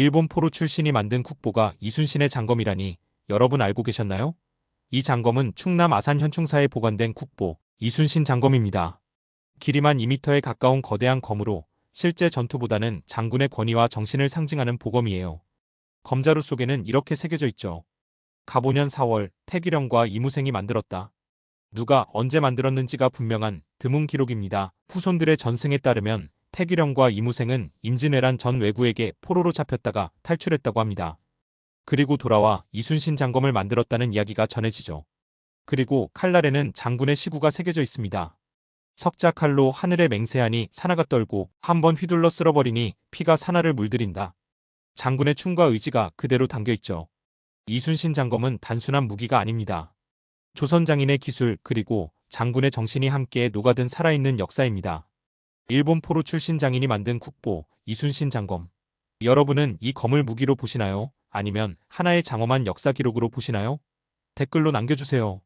일본 포로 출신이 만든 국보가 이순신의 장검이라니 여러분 알고 계셨나요? 이 장검은 충남 아산 현충사에 보관된 국보 이순신 장검입니다. 길이만 2m에 가까운 거대한 검으로 실제 전투보다는 장군의 권위와 정신을 상징하는 보검이에요. 검자루 속에는 이렇게 새겨져 있죠. 가보년 4월 태기령과 이무생이 만들었다. 누가 언제 만들었는지가 분명한 드문 기록입니다. 후손들의 전승에 따르면 태기령과 이무생은 임진왜란 전 왜구에게 포로로 잡혔다가 탈출했다고 합니다. 그리고 돌아와 이순신 장검을 만들었다는 이야기가 전해지죠. 그리고 칼날에는 장군의 시구가 새겨져 있습니다. 석자 칼로 하늘에 맹세하니 사나가 떨고 한번 휘둘러 쓸어버리니 피가 사나를 물들인다. 장군의 춤과 의지가 그대로 담겨 있죠. 이순신 장검은 단순한 무기가 아닙니다. 조선 장인의 기술 그리고 장군의 정신이 함께 녹아든 살아있는 역사입니다. 일본 포로 출신 장인이 만든 국보 이순신 장검. 여러분은 이 검을 무기로 보시나요? 아니면 하나의 장엄한 역사 기록으로 보시나요? 댓글로 남겨주세요.